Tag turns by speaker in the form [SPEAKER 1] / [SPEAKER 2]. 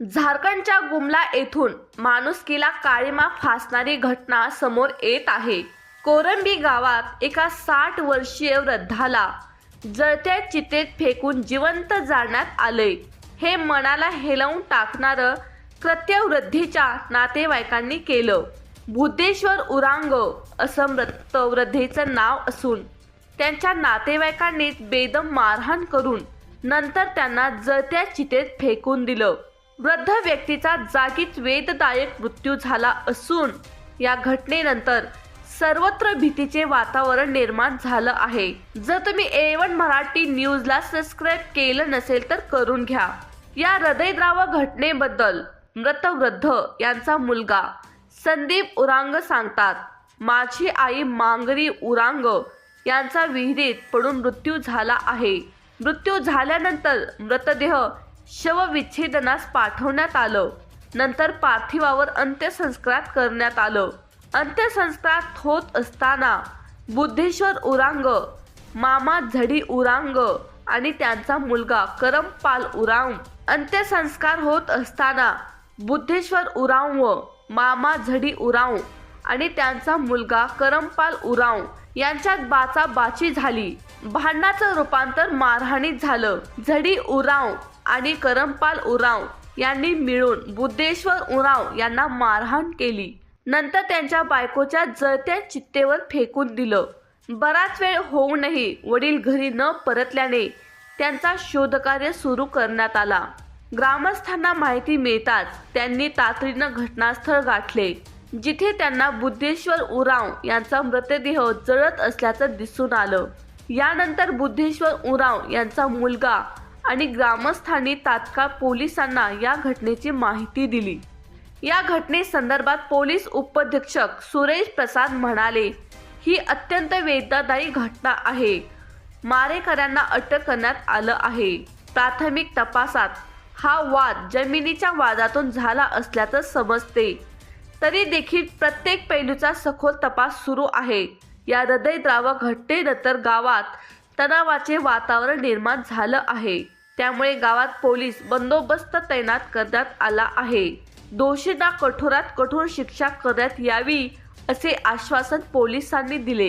[SPEAKER 1] झारखंडच्या गुमला येथून माणुसकीला काळीमा फासणारी घटना समोर येत आहे. कोरंबी गावात एका साठ वर्षीय वृद्धाला जळत्या चितेत फेकून जिवंत जाळण्यात आले हे मनाला हेलवून टाकणारं कृत्य वृद्धीच्या नातेवाईकांनी केलं. बुद्धेश्वर उरांग असं मृत वृद्धेचं नाव असून त्यांच्या नातेवाईकांनीच बेदम मारहाण करून नंतर त्यांना जळत्या चितेत फेकून दिलं. वृद्ध व्यक्तीचा जागीच वेददायक मृत्यू झाला असून या घटनेनंतर सर्वत्र भीतीचे वातावरण निर्माण झालं आहे. जर तुम्ही ए वन मराठी न्यूजला सबस्क्राईब केलं नसेल तर करून घ्या. या हृदयद्राव घटनेबद्दल मृत वृद्ध यांचा मुलगा संदीप उरांग सांगतात माझी आई मांगरी उरांग यांचा विहिरीत पडून मृत्यू झाला आहे. मृत्यू झाल्यानंतर मृतदेह शवविच्छेदनास पाठवण्यात आलं. नंतर पार्थिवावर अंत्यसंस्कार करण्यात आलं. अंत्यसंस्कार होत असताना बुद्धेश्वर उरांग मामा झडी उरांग आणि त्यांचा मुलगा करमपाल उराव अंत्यसंस्कार होत असताना बुद्धेश्वर उरांव मामा झडी उरांव आणि त्यांचा मुलगा करमपाल उरांव यांच्यात बाचाबाची झाली. भांडणाचं रूपांतर मारहाणीत झालं. झडी उरांव आणि करमपाल उराव यांनी मिळून बुद्धेश्वर उराव यांना मारहाण केली. नंतर त्यांच्या बायकोच्या जळत्या चित्तेवर फेकून दिलं. बराच वेळ होऊनही वडील घरी न परतल्याने त्यांचा शोधकार्य सुरू करण्यात आला. ग्रामस्थांना माहिती मिळताच त्यांनी तातडीनं घटनास्थळ गाठले जिथे त्यांना बुद्धेश्वर उराव यांचा मृतदेह जळत असल्याचं दिसून आलं. यानंतर बुद्धेश्वर उराव यांचा मुलगा आणि ग्रामस्थांनी तात्काळ पोलिसांना या घटनेची माहिती दिली. या घटनेसंदर्भात पोलीस उपअधीक्षक सुरेश प्रसाद म्हणाले ही अत्यंत वेदनादायी घटना आहे. मारेकऱ्यांना अटक करण्यात आलं आहे. प्राथमिक तपासात हा वाद जमिनीच्या वादातून झाला असल्याचं समजते. तरी देखील प्रत्येक पैलूचा सखोल तपास सुरू आहे. या हृदयद्रावक घटनेनंतर गावात तणावाचे वातावरण निर्माण झालं आहे. त्यामुळे गावात पोलीस बंदोबस्त तैनात करण्यात आला आहे. दोषींना कठोरात कठोर शिक्षा करण्यात यावी असे आश्वासन पोलिसांनी दिले.